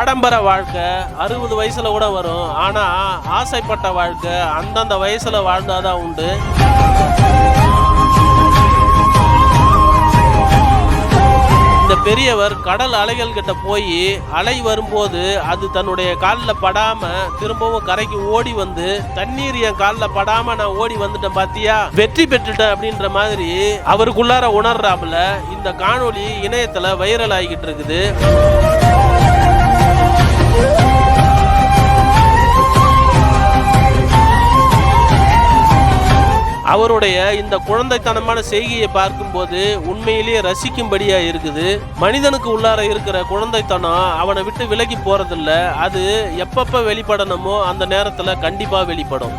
ஆடம்பர வாழ்க்கை அறுபது வயசுல கூட வரும். ஆனா ஆசைப்பட்ட வாழ்க்கை அந்தந்த வயசுல வாழ்ந்தாதான் உண்டு. இந்த பெரியவர் கடல் அலைகள் கிட்ட போய் அலை வரும்போது அது தன்னுடைய காலில் படாம திரும்பவும் கரைக்கு ஓடி வந்து தண்ணீர் என் காலில் படாம நான் ஓடி வந்துட்டேன் பாத்தியா? வெற்றி பெற்றுட்டேன் அப்படின்ற மாதிரி அவருக்குள்ளார உணர்றாப்புல. இந்த காணொளி இணையத்துல வைரல் ஆகிக்கிட்டு இருக்குது. அவருடைய இந்த குழந்தைத்தனமான செய்கையை பார்க்கும்போது உண்மையிலேயே ரசிக்கும்படியா இருக்குது. மனிதனுக்கு உள்ளார இருக்கிற குழந்தைத்தனம் அவனை விட்டு விலகி போறதில்ல. அது எப்பப்ப வெளிப்படணுமோ அந்த நேரத்துல கண்டிப்பா வெளிப்படும்.